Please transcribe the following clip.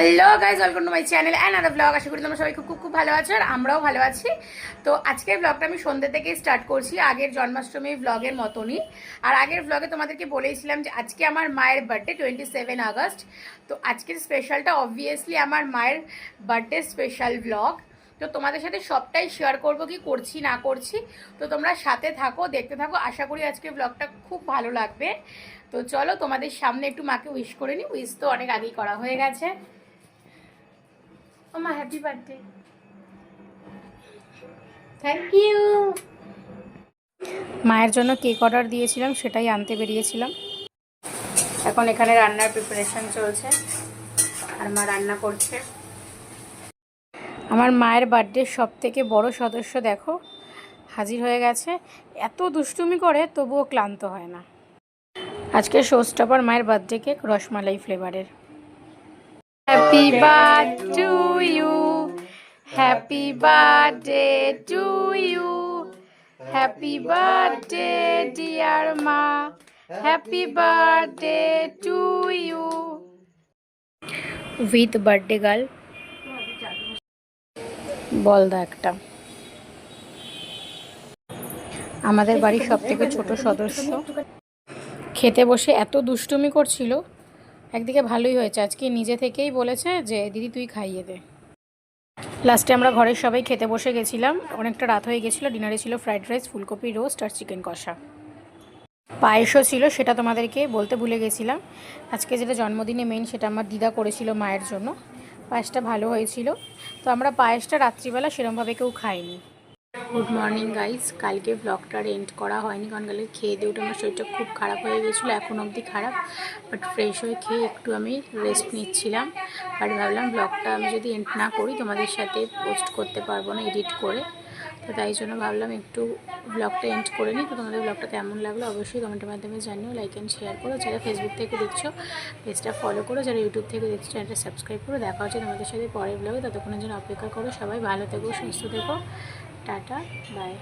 Hello guys welcome to my channel and other blog আশা করি তোমরা সবাই খুব খুব খুব ভালো আছো আর আমরাও ভালো আছি। তো আজকের ব্লগটা আমি সন্ধ্যে থেকেই স্টার্ট করছি, আগের জন্মাষ্টমী ব্লগের মতনই। আর আগের ব্লগে তোমাদেরকে বলেইছিলাম যে আজকে আমার মায়ের বার্থডে টোয়েন্টি সেভেন আগস্ট। তো আজকের স্পেশালটা অবভিয়াসলি আমার মায়ের বার্থডে স্পেশাল ব্লগ তো তোমাদের সাথে সবটাই শেয়ার করব কি করছি, না করছি। তো তোমরা সাথে থাকো, দেখতে থাকো। আশা করি আজকে ব্লগটা খুব ভালো লাগবে। তো চলো তোমাদের সামনে একটু মাকে উইশ করে নিই উইশ তো অনেক আগেই করা হয়ে গেছে। মা হ্যাপি বার্থডে থ্যাংক ইউ মায়ের জন্য কেক অর্ডার দিয়েছিলাম সেটাই আনতে বেরিয়েছিলাম। এখন এখানে রান্নার প্রিপারেশন চলছে আর মা রান্না করছে। আমার মায়ের বার্থডের সব থেকে বড় সদস্য দেখো হাজির হয়ে গেছে। এত দুষ্টুমি করে তবুও ক্লান্ত হয় না। আজকে শোস্টপার মায়ের বার্থডে কেক রসমালাই ফ্লেভারের happy birthday to you happy birthday to you happy birthday dear মা happy birthday to you with birthday girl বলদা একটা। আমাদের বাড়ির সব থেকে ছোট সদস্য। খেতে বসে এত দুষ্টুমি করছিল। একদিকে ভালোই হয়েছে। আজকে নিজে থেকেই বলেছে যে, দিদি, তুই খাইয়ে দে। লাস্টে আমরা ঘরের সবাই খেতে বসে গেছিলাম। অনেকটা রাত হয়ে গেছিল, ডিনারে ছিল ফ্রাইড রাইস, ফুলকপি রোস্ট আর চিকেন কষা। পায়েসও ছিল, সেটা তোমাদেরকে বলতে ভুলে গেছিলাম। আজকে যেটা জন্মদিনে মেন সেটা আমার দিদা করেছিল মায়ের জন্য। পায়েসটা ভালো হয়েছিল। তো আমরা পায়েসটা রাত্রিবেলা সেরমভাবে কেউ খাইনি। গুড মর্নিং গাইজ কালকে ব্লগটার এন্ড করা হয়নি, কারণ কালকে খেয়ে দিয়ে উঠে আমার শরীরটা খুব খারাপ হয়ে গেছিল, এখন অবধি খারাপ বাট ফ্রেশ হয়ে খেয়ে একটু আমি রেস্ট নিচ্ছিলাম। বাট ভাবলাম ব্লগটা আমি যদি এন্ড না করি, তোমাদের সাথে পোস্ট করতে পারব না এডিট করে। তো তাই জন্য ভাবলাম একটু ব্লগটা এন্ড করে নিই। তো তোমাদের ব্লগটা কেমন লাগল অবশ্যই কমেন্টের মাধ্যমে জানিও লাইক অ্যান্ড শেয়ার করো। যারা ফেসবুক থেকে দেখছ পেজটা ফলো করো। যারা ইউটিউব থেকে দেখছ চ্যানেলটা সাবস্ক্রাইব করো। দেখা হচ্ছে তোমাদের সাথে পরের ব্লগে ততক্ষণের জন্য অপেক্ষা করো সবাই। ভালো থেকো, সুস্থ থেকো। Tata bye